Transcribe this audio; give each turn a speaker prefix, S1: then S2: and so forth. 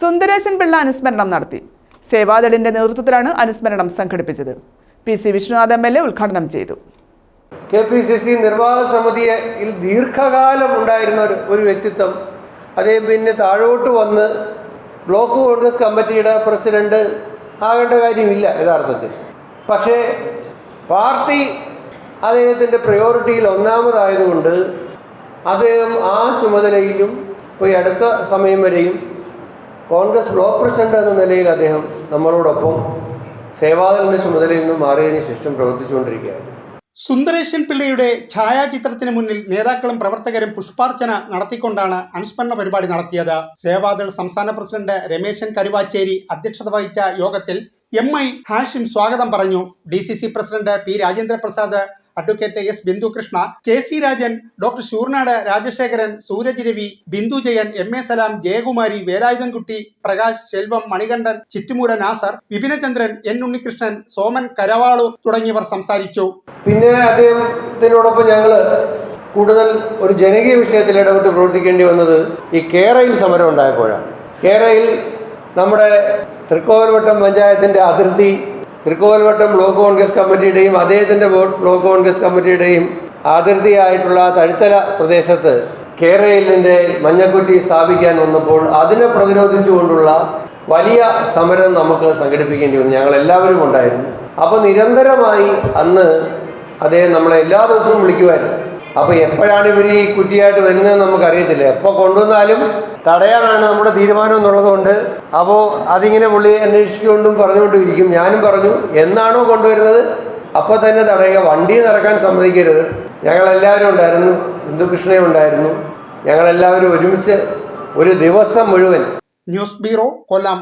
S1: സുന്ദരേശൻ പിള്ള അനുസ്മരണം നടത്തി. സേവാദളിന്റെ നേതൃത്വത്തിലാണ് അനുസ്മരണം സംഘടിപ്പിച്ചത്. P C Vishnunath M L A ഉദ്ഘാടനം ചെയ്തു.
S2: കെ പി സി സി നിർവാഹക സമിതിയിൽ ദീർഘകാലം ഉണ്ടായിരുന്ന ഒരു ഒരു വ്യക്തിത്വം. അദ്ദേഹം പിന്നെ താഴോട്ട് വന്ന് ബ്ലോക്ക് കോൺഗ്രസ് കമ്മിറ്റിയുടെ പ്രസിഡന്റ് ആകേണ്ട കാര്യമില്ല യഥാർത്ഥത്തിൽ. പക്ഷേ പാർട്ടി അദ്ദേഹത്തിന്റെ പ്രയോറിറ്റിയിൽ ഒന്നാമതായതുകൊണ്ട് അദ്ദേഹം ആ ചുമതലയിലും ഇപ്പോൾ അടുത്ത സമയം വരെയും കോൺഗ്രസ് ബ്ലോക്ക് പ്രസിഡന്റ് എന്ന നിലയിൽ അദ്ദേഹം നമ്മളോടൊപ്പം സേവാദലിന്റെ ചുമതലയിൽ നിന്നും മാറിയതിനു ശേഷം പ്രവർത്തിച്ചുകൊണ്ടിരിക്കുകയാണ്.
S3: സുന്ദരേശൻ പിള്ളയുടെ ഛായാചിത്രത്തിന് മുന്നിൽ നേതാക്കളും പ്രവർത്തകരും പുഷ്പാർച്ചന നടത്തിക്കൊണ്ടാണ് അനുസ്മരണ പരിപാടി നടത്തിയത്. സേവാദൾ സംസ്ഥാന പ്രസിഡന്റ് രമേശൻ കരുവാച്ചേരി അധ്യക്ഷത വഹിച്ച യോഗത്തിൽ എം ഐ ഹാഷിം സ്വാഗതം പറഞ്ഞു. D C C president P Rajendra Prasad advocate S Bindu Krishna K C Rajan doctor Sooranad Rajasekharan Sooraj Ravi Bindu Jayan M A Salam Jayakumari Velayudhankutty Prakash Selvam Manikandan Chittumoola Nasar Vipinachandran N Unnikrishnan Soman Karavalu തുടങ്ങിയവർ സംസാരിച്ചു.
S2: പിന്നെ അദ്ദേഹത്തിനോടൊപ്പം ഞങ്ങൾ കൂടുതൽ ഒരു ജനകീയ വിഷയത്തിൽ ഇടപെട്ട് പ്രവർത്തിക്കേണ്ടി വന്നത് ഈ കേരയിൽ സമരം ഉണ്ടായപ്പോഴാണ്. കേരയിൽ നമ്മുടെ തൃക്കോവിൽവട്ടം പഞ്ചായത്തിന്റെ അതിർത്തി തൃക്കോവിൽവട്ടം ബ്ലോക്ക് കോൺഗ്രസ് കമ്മിറ്റിയുടെയും അദ്ദേഹത്തിന്റെ ബ്ലോക്ക് കോൺഗ്രസ് കമ്മിറ്റിയുടെയും അതിർത്തിയായിട്ടുള്ള തഴുത്തല പ്രദേശത്ത് കേരളിന്റെ മഞ്ഞക്കുറ്റി സ്ഥാപിക്കാൻ വന്നപ്പോൾ അതിനെ പ്രതിരോധിച്ചുകൊണ്ടുള്ള വലിയ സമരം നമുക്ക് സംഘടിപ്പിക്കേണ്ടി വന്നു. ഞങ്ങൾ എല്ലാവരും ഉണ്ടായിരുന്നു. അപ്പോൾ നിരന്തരമായി അന്ന് അദ്ദേഹം നമ്മളെ എല്ലാ ദിവസവും വിളിക്കുമായിരുന്നു. അപ്പോൾ എപ്പോഴാണ് ഇവർ ഈ കുറ്റിയായിട്ട് വരുന്നതെന്ന് നമുക്കറിയത്തില്ല. എപ്പോൾ കൊണ്ടുവന്നാലും തടയാനാണ് നമ്മുടെ തീരുമാനം എന്നുള്ളതുകൊണ്ട് അപ്പോൾ അതിങ്ങനെ പുള്ളി അന്വേഷിച്ചുകൊണ്ടും പറഞ്ഞുകൊണ്ടും ഇരിക്കും ഞാനും പറഞ്ഞു എന്നാണോ കൊണ്ടുവരുന്നത്? അപ്പോൾ തന്നെ തടയുക. വണ്ടി നടക്കാൻ സമ്മതിക്കരുത്. ഞങ്ങളെല്ലാവരും ഉണ്ടായിരുന്നു. ഹിന്ദുകൃഷ്ണയും ഉണ്ടായിരുന്നു. ഞങ്ങളെല്ലാവരും ഒരുമിച്ച് ഒരു ദിവസം മുഴുവൻ.
S3: News bureau Kollam.